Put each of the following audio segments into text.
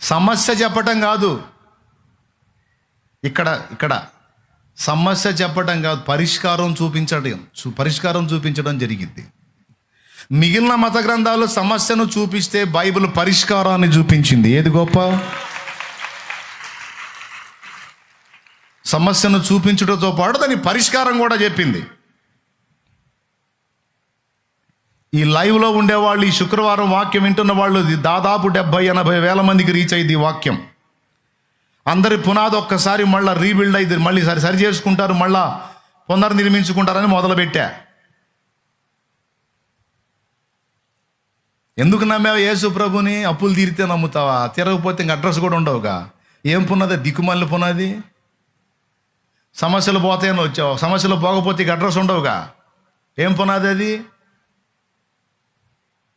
సమస్య చెప్పటం కాదు. ఇక్కడ ఇక్కడ. సమస్య చెప్పటం కాదు. పరిష్కారం చూపించడం పరిష్కారం చూపించడం జరిగింది మిగిలిన మత గ్రంథాలు సమస్యను చూపిస్తే బైబిల్ పరిష్కారాన్ని చూపించింది. ఏది గొప్ప? సమస్యను చూపించడంతో పాటు దాని పరిష్కారం కూడా చెప్పింది. ఈ లైవ్లో ఉండేవాళ్ళు ఈ శుక్రవారం వాక్యం వింటున్న వాళ్ళు ఇది దాదాపు డెబ్బై ఎనభై వేల మందికి రీచ్ అయింది ఈ వాక్యం. అందరి పునాది ఒక్కసారి మళ్ళీ రీబిల్డ్ అయింది. మళ్ళీ సరి సరి చేసుకుంటారు మళ్ళా పునర్నిర్మించుకుంటారని మొదలుపెట్టా. ఎందుకు నమ్మావు యేసు ప్రభుని? అప్పులు తీరితే నమ్ముతావా? తిరగకపోతే ఇంక అడ్రస్ కూడా ఉండవుగా. ఏం పున్నది దిక్కుమల్లి పునాది? సమస్యలు పోతాయని వచ్చావు. సమస్యలు పోకపోతే ఇక అడ్రస్ ఉండవుగా. ఏం పునాది అది?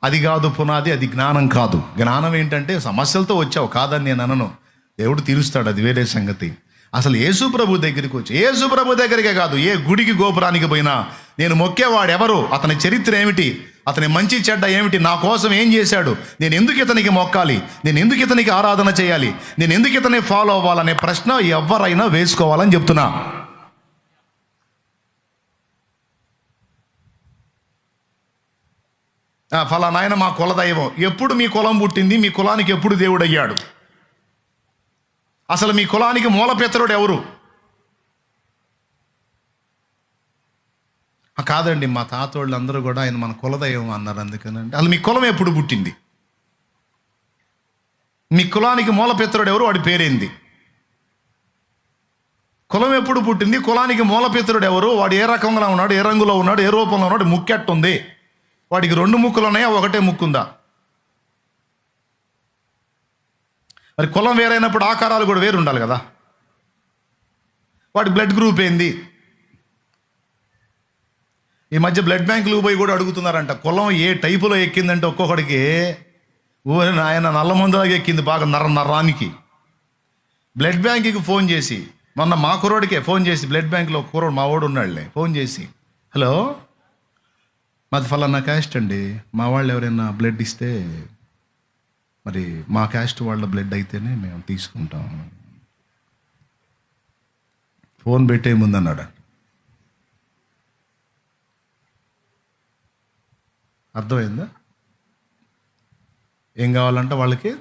అది కాదు పునాది అది జ్ఞానం కాదు. జ్ఞానం ఏంటంటే సమస్యలతో వచ్చావు కాదని నేను అనను. దేవుడు తీరుస్తాడు అది వేరే సంగతి. అసలు యేసు ప్రభు దగ్గరికి వచ్చి యేసు ప్రభు దగ్గరికే కాదు ఏ గుడికి గోపురానికి పోయినా నేను మొక్కేవాడు ఎవరు? అతని చరిత్ర ఏమిటి? అతని మంచి చెడ్డ ఏమిటి? నా కోసం ఏం చేశాడు? నేను ఎందుకు ఇతనికి మొక్కాలి? నేను ఎందుకు ఇతనికి ఆరాధన చేయాలి? నేను ఎందుకు ఇతని ఫాలో అవ్వాలనే ప్రశ్న ఎవరైనా వేసుకోవాలని చెప్తున్నా. ఫలానా ఆయన మా కులదైవం ఎప్పుడు మీ కులం పుట్టింది మీ కులానికి ఎప్పుడు దేవుడు అయ్యాడు అసలు మీ కులానికి మూలపితరుడు ఎవరు? కాదండి మా తాతోళ్ళు అందరూ కూడా ఆయన మన కులదైవం అన్నారు అందుకనండి. అసలు మీ కులం ఎప్పుడు పుట్టింది? మీ కులానికి మూలపితరుడు ఎవరు? వాడి పేరేంది? కులం ఎప్పుడు పుట్టింది? కులానికి మూలపితరుడు ఎవరు? వాడు ఏ రకంగా ఉన్నాడు? ఏ రంగులో ఉన్నాడు? ఏ రూపంలో ఉన్నాడు? ముక్కెట్టుంది. వాడికి రెండు ముక్కులు ఉన్నాయా? ఒకటే ముక్కుందా? మరి కులం వేరైనప్పుడు ఆకారాలు కూడా వేరు ఉండాలి కదా. వాడి బ్లడ్ గ్రూప్ ఏంది? ఈ మధ్య బ్లడ్ బ్యాంకులు పోయి కూడా అడుగుతున్నారంట కులం ఏ టైపులో ఎక్కిందంటే ఒక్కొక్కడికి ఊరి ఆయన నల్ల మందులాగా ఎక్కింది బాగా నర్ర నర్రానికి బ్లడ్ బ్యాంకుకి ఫోన్ చేసి మొన్న మా కురోడికే ఫోన్ చేసి బ్లడ్ బ్యాంక్లో ఒక కురోడు మా వాడు ఉన్నాడులే ఫోన్ చేసి హలో మాది ఫలానా క్యాస్ట్ అండి. మా వాళ్ళు ఎవరైనా బ్లడ్ ఇస్తే మరి మా క్యాస్ట్ వాళ్ళ బ్లడ్ అయితేనే మేము తీసుకుంటాం. ఫోన్ పెట్టే ముందన్నాడు అర్థమైందా? ఏం కావాలంట వాళ్ళకి?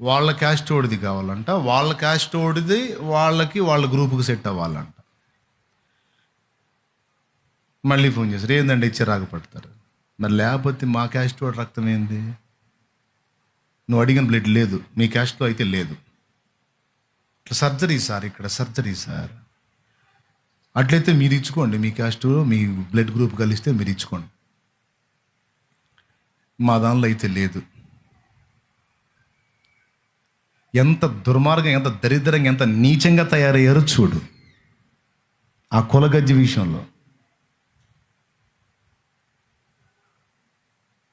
వాళ్ళ క్యాస్ట్ ఓడిది కావాలంట. వాళ్ళ క్యాస్ట్ ఓడిది వాళ్ళకి వాళ్ళ గ్రూప్కి సెట్ అవ్వాలంట. మళ్ళీ ఫోన్ చేశారు. ఏందండి ఇచ్చి రాకపడతారు మరి లేకపోతే మా క్యాస్ట్ వాడు రక్తం ఏంది? నువ్వు అడిగిన బ్లడ్ లేదు. మీ క్యాస్ట్లో అయితే లేదు. ఇట్లా సర్జరీ సార్ ఇక్కడ సర్జరీ సార్. అట్లయితే మీరు ఇచ్చుకోండి. మీ క్యాస్ట్ మీ బ్లడ్ గ్రూప్ కలిస్తే మీరు ఇచ్చుకోండి. మా దానిలో అయితే లేదు. ఎంత దుర్మార్గం ఎంత దరిద్రంగా ఎంత నీచంగా తయారయ్యారో చూడు. ఆ కులగజ్జి విషయంలో.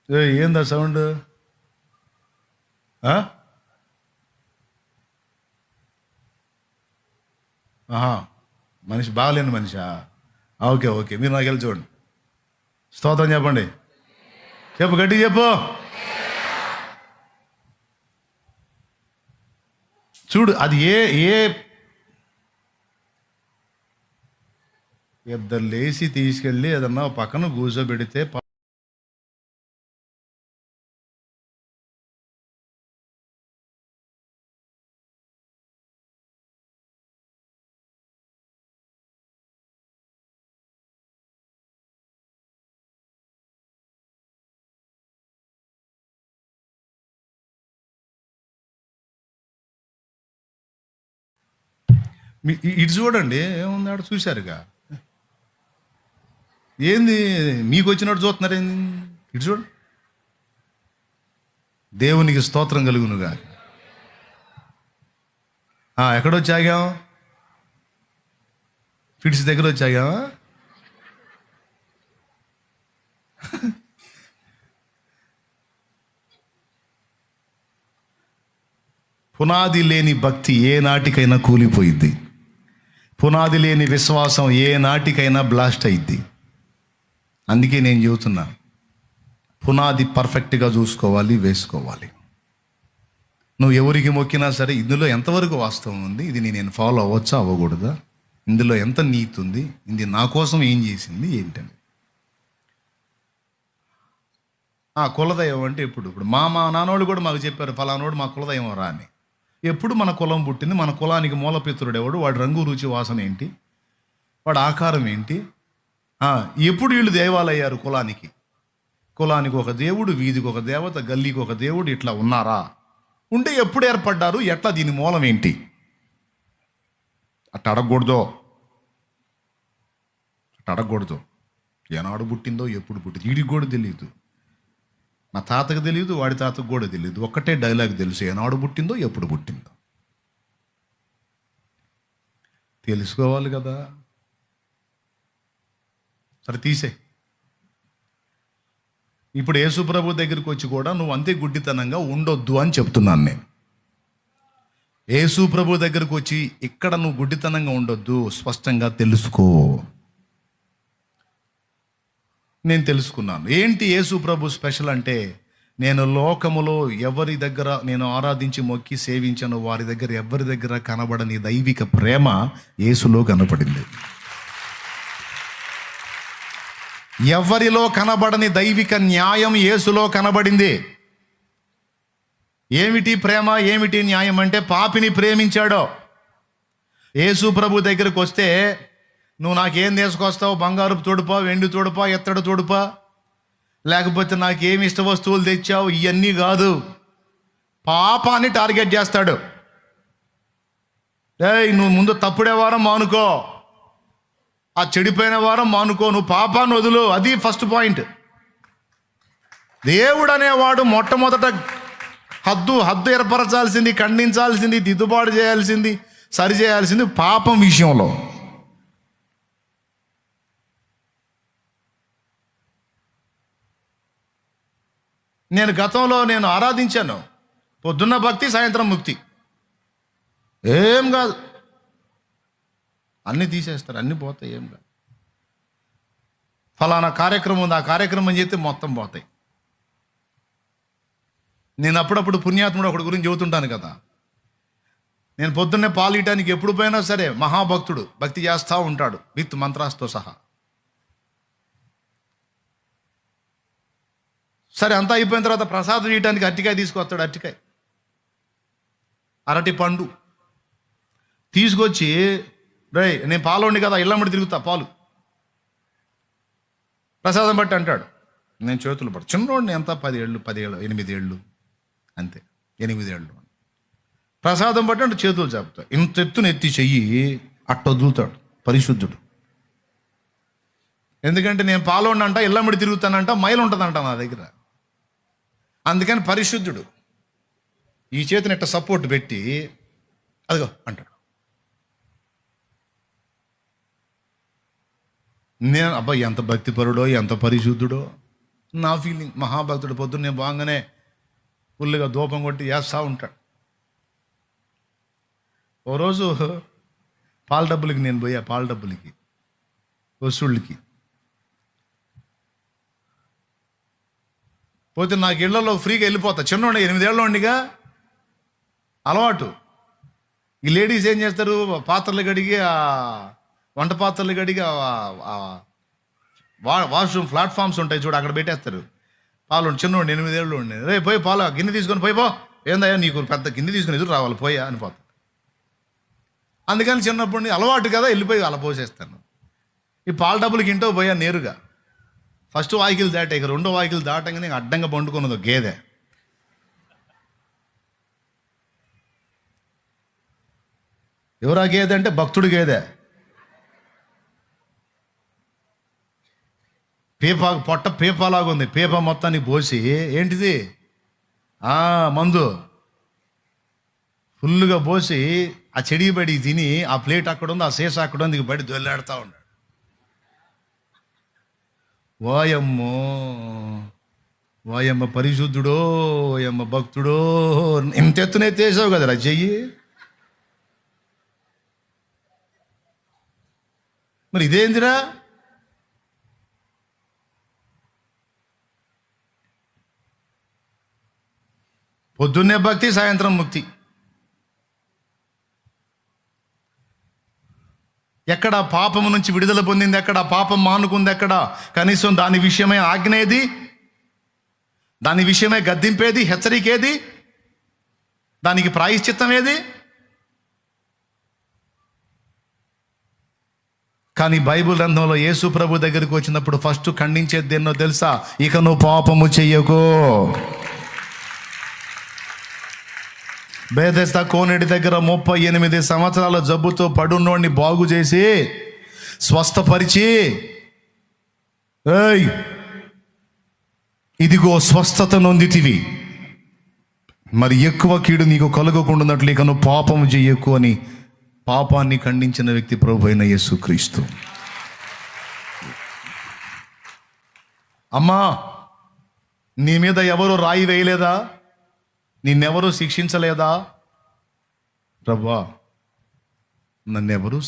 ఏందా సౌండ్? ఆహా మనిషి బాగలేని మనిషా? ఓకే ఓకే మీరు నాకు వెళ్ళి చూడండి. స్తోత్రం చెప్పండి. చెప్పు గట్టి చెప్పు. చూడు అది ఏ ఏ ఇద్దరు లేచి తీసుకెళ్ళి ఏదన్నా పక్కన కూర్చోబెడితే ఇటు చూడండి ఏముంది ఆడ చూశారుగా? ఏంది మీకు వచ్చినట్టు చూస్తున్నారు ఏంది? ఇటు చూడు. దేవునికి స్తోత్రం కలుగునుగా. ఎక్కడొచ్చి ఆగాం ఫిట్స్ దగ్గర వచ్చి ఆగావా పునాది లేని భక్తి ఏ నాటికైనా కూలిపోయింది పునాది లేని విశ్వాసం ఏ నాటికైనా బ్లాస్ట్ అయింది అందుకే నేను చెబుతున్నా పునాది పర్ఫెక్ట్గా చూసుకోవాలి వేసుకోవాలి. నువ్వు ఎవరికి మొక్కినా సరే ఇందులో ఎంతవరకు వాస్తవం ఉంది? ఇది నేను ఫాలో అవ్వచ్చా? అవ్వకూడదా? ఇందులో ఎంత నీతి ఉంది? ఇది నా కోసం ఏం చేసింది? ఏంటని. ఆ కులదైవం అంటే ఇప్పుడు ఇప్పుడు మా మా నాన్నోళ్ళు కూడా మాకు చెప్పారు ఫలానోడు మా కులదైవం రా అని. ఎప్పుడు మన కులం పుట్టింది మన కులానికి మూలపిత్రుడు ఎవడు? వాడి రంగు రుచి వాసన ఏంటి? వాడి ఆకారం ఏంటి? ఎప్పుడు వీళ్ళు దేవాలయ్యారు కులానికి? కులానికి ఒక దేవుడు వీధికి ఒక దేవత గల్లీకి ఒక దేవుడు ఇట్లా ఉన్నారా? ఉంటే ఎప్పుడు ఏర్పడ్డారు? ఎట్లా? దీని మూలం ఏంటి? అట్ట అడగకూడదు. అట్ట అడగకూడదు. ఏనాడు పుట్టిందో ఎప్పుడు పుట్టింది వీడికి కూడా తెలియదు. మా తాతకు తెలియదు వాడి తాతకు కూడా తెలియదు ఒక్కటే డైలాగ్ తెలుసు ఏనాడు పుట్టిందో ఎప్పుడు పుట్టిందో. తెలుసుకోవాలి కదా. సరే తీసే ఇప్పుడు యేసుప్రభు దగ్గరికి వచ్చి కూడా నువ్వు అంతే గుడ్డితనంగా ఉండొద్దు అని చెప్తున్నాను నేను. యేసుప్రభు దగ్గరకు వచ్చి ఇక్కడ నువ్వు గుడ్డితనంగా ఉండొద్దు స్పష్టంగా తెలుసుకో. నేను తెలుసుకున్నాను. ఏంటి యేసు ప్రభు స్పెషల్ అంటే నేను లోకములో ఎవరి దగ్గర నేను ఆరాధించి మొక్కి సేవించను వారి దగ్గర ఎవరి దగ్గర కనబడని దైవిక ప్రేమ యేసులో కనపడింది. ఎవరిలో కనబడని దైవిక న్యాయం యేసులో కనబడింది. ఏమిటి ప్రేమ ఏమిటి న్యాయం అంటే పాపిని ప్రేమించాడో. యేసు ప్రభు దగ్గరకు వస్తే నువ్వు నాకేం తీసుకొస్తావు? బంగారు తోడుపా వెండి తోడుపా ఎత్తడి తోడుపా? లేకపోతే నాకేమి ఇష్ట వస్తువులు తెచ్చావు? ఇవన్నీ కాదు. పాపాన్ని టార్గెట్ చేస్తాడు. ఏయ్ నువ్వు ముందు తప్పుడే వారం మానుకో. ఆ చెడిపోయిన వారం మానుకో. నువ్వు పాపాన్ని వదులు. అది ఫస్ట్ పాయింట్ దేవుడు అనేవాడు మొట్టమొదట హద్దు హద్దు ఏర్పరచాల్సింది ఖండించాల్సింది దిద్దుబాటు చేయాల్సింది సరి చేయాల్సింది పాపం విషయంలో. నేను గతంలో నేను ఆరాధించాను. పొద్దున్న భక్తి సాయంత్రం ముక్తి. ఏం కాదు. అన్నీ తీసేస్తారు అన్నీ పోతాయి ఏం కాదు. ఫలానా కార్యక్రమం ఉంది ఆ కార్యక్రమం చేస్తే మొత్తం పోతాయి. నేను అప్పుడప్పుడు పుణ్యాత్ముడు ఒకటి గురించి చెబుతుంటాను కదా. నేను పొద్దున్నే పాలు ఇయటానికి ఎప్పుడు పోయినా సరే మహాభక్తుడు భక్తి చేస్తూ ఉంటాడు విత్ మంత్రాస్తో సహా. సరే అంతా అయిపోయిన తర్వాత ప్రసాదం చేయడానికి అరటికాయ తీసుకొస్తాడు అరటికాయ. అరటి పండు. తీసుకొచ్చి రే నేను పాలోండి కదా ఇళ్ళమ్మడి తిరుగుతా పాలు. ప్రసాదం బట్టి అంటాడు. నేను చేతులు పడు చిన్నోడిని ఎంత? పది ఏళ్ళు పది ఏళ్ళు ఎనిమిది ఏళ్ళు అంతే ఎనిమిది ఏళ్ళు ప్రసాదం బట్టి అంటే చేతులు చెప్తా ఇంత ఎత్తున ఎత్తి చెయ్యి అట్టొదులుతాడు పరిశుద్ధుడు. ఎందుకంటే నేను పాలోండి అంట ఇళ్ళమ్మడి తిరుగుతానంట మైలు ఉంటుందంట నా దగ్గర. అందుకని పరిశుద్ధుడు ఈ చేతిని ఇట్ట సపోర్ట్ పెట్టి అదిగో అంటాడు. నేను అబ్బా ఎంత భక్తిపరుడో ఎంత పరిశుద్ధుడో నా ఫీలింగ్ మహాభక్తుడు పొద్దున్నే బాగానే ఫుల్గా దూపం కొట్టి వేస్తూ ఉంటాడు. ఓ రోజు పాల డబ్బులకి నేను పోయా పాల డబ్బులకి వసూళ్ళకి. పోతే నాకు ఇళ్ళలో ఫ్రీగా వెళ్ళిపోతా. చిన్నోండి ఎనిమిదేళ్ళు ఉండిగా. అలవాటు. ఈ లేడీస్ ఏం చేస్తారు? పాత్రలు కడిగి ఆ వంట పాత్రలు కడిగి వా- వాష్రూమ్ ప్లాట్ఫామ్స్ ఉంటాయి చూడు అక్కడ పెట్టేస్తారు. పాలు చిన్నోండి ఎనిమిదేళ్ళు ఉండి. రే పోయి పాలు గిన్నె తీసుకొని పోయి పో. ఏందయ్యా నీకు పెద్ద గిన్నె తీసుకొని ఎదురు రావాలి పోయా అని పోతా. అందుకని చిన్నప్పటి అలవాటు కదా వెళ్ళిపోయి అలా పోసేస్తాను. ఈ పాల డబ్బులకి ఇంటో పోయా నేరుగా. ఫస్ట్ వాయికిలు దాట ఇక రెండో వాయికిలు దాటంగానే అడ్డంగా పండుకున్నది గేదె. ఎవరా గేదె అంటే భక్తుడు గేదె. పీప పొట్ట పీపలాగా ఉంది పీప మొత్తాన్ని పోసి ఏంటిది? ఆ మందు. ఫుల్గా పోసి ఆ చెడి బడి తిని ఆ ప్లేట్ అక్కడ ఉంది ఆ సీస అక్కడ ఉంది ఇక బడి దొల్లాడుతూ ఉన్నాడు వాయమ్మో వాయమ్మ పరిశుద్ధుడో వాయమ్మ భక్తుడో ఎంత ఎత్తున ఎత్తేసావు కదరా చెయ్యి. మరి ఇదేందిరా? పొద్దున్నే భక్తి సాయంత్రం ముక్తి. ఎక్కడ పాపము నుంచి విడుదల పొందింది ఎక్కడ పాపం మానుకుంది ఎక్కడ కనీసం దాని విషయమే ఆజ్ఞేది? దాని విషయమే గద్దింపేది హెచ్చరికేది? దానికి ప్రాయశ్చిత్తం ఏది? కానీ బైబిల్ గ్రంథంలో యేసు ప్రభు దగ్గరికి వచ్చినప్పుడు ఫస్ట్ ఖండించేది ఎన్నో తెలుసా? ఇక నువ్వు పాపము చెయ్యకో బేదస్త కోనేటి దగ్గర ముప్పై ఎనిమిది సంవత్సరాల జబ్బుతో పడున్నోడిని బాగు చేసి స్వస్థపరిచి ఏయ్ ఇదిగో స్వస్థత నొందితివి. మరి ఎక్కువ కీడు నీకు కలుగకుండాన్నట్లు ఇక పాపం పాపము అని పాపాన్ని ఖండించిన వ్యక్తి ప్రభు అయిన యేసుక్రీస్తు. అమ్మా నీ మీద ఎవరు రాయి వేయలేదా? నిన్నెవరూ శిక్షించలేదా? ప్రభా నన్నెవరూ